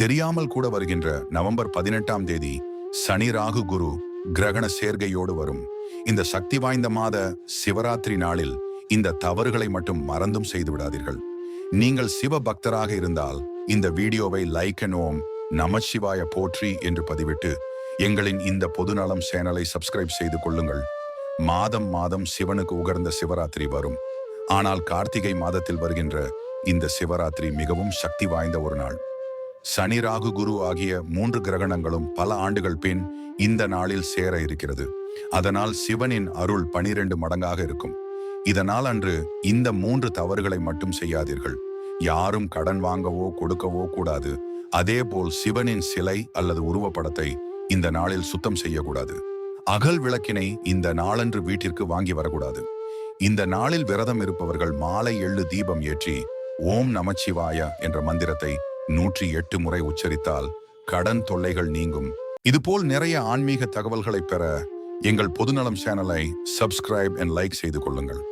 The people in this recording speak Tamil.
தெரியாமல் கூட வருகின்ற நவம்பர் பதினெட்டாம் தேதி சனி ராகு குரு கிரகண சேர்க்கையோடு வரும். இந்த சக்தி வாய்ந்த மாத சிவராத்திரி நாளில் இந்த தவறுகளை மட்டும் மறந்தும் செய்து விடாதீர்கள். நீங்கள் சிவ பக்தராக இருந்தால் இந்த வீடியோவை லைக் அண்ட் ஓம் நமச்சிவாய போற்றி என்று பதிவிட்டு எங்களின் இந்த பொதுநலம் சேனலை சப்ஸ்கிரைப் செய்து கொள்ளுங்கள். மாதம் மாதம் சிவனுக்கு உகர்ந்த சிவராத்திரி வரும். ஆனால் கார்த்திகை மாதத்தில் வருகின்ற இந்த சிவராத்திரி மிகவும் சக்தி வாய்ந்த ஒரு நாள். சனி ராகு குரு ஆகிய மூன்று கிரகணங்களும் பல ஆண்டுகள் பின் இந்த நாளில் சேர இருக்கிறது. அதனால் சிவனின் அருள் பனிரெண்டு மடங்காக இருக்கும். இதனால் அன்று இந்த மூன்று தவறுகளை மட்டும் செய்யாதீர்கள். யாரும் கடன் வாங்கவோ கொடுக்கவோ கூடாது. அதேபோல் சிவனின் சிலை அல்லது உருவப்படத்தை இந்த நாளில் சுத்தம் செய்யக்கூடாது. அகல் விளக்கினை இந்த நாளன்று வீட்டிற்கு வாங்கி வரக்கூடாது. இந்த நாளில் விரதம் இருப்பவர்கள் மாலை எள்ளு தீபம் ஏற்றி ஓம் நமச்சிவாய என்ற மந்திரத்தை நூற்றி எட்டு முறை உச்சரித்தால் கடன் தொல்லைகள் நீங்கும். இதுபோல் நிறைய ஆன்மீக தகவல்களை பெற எங்கள் பொதுநலம் சேனலை சப்ஸ்கிரைப் அண்ட் லைக் செய்து கொள்ளுங்கள்.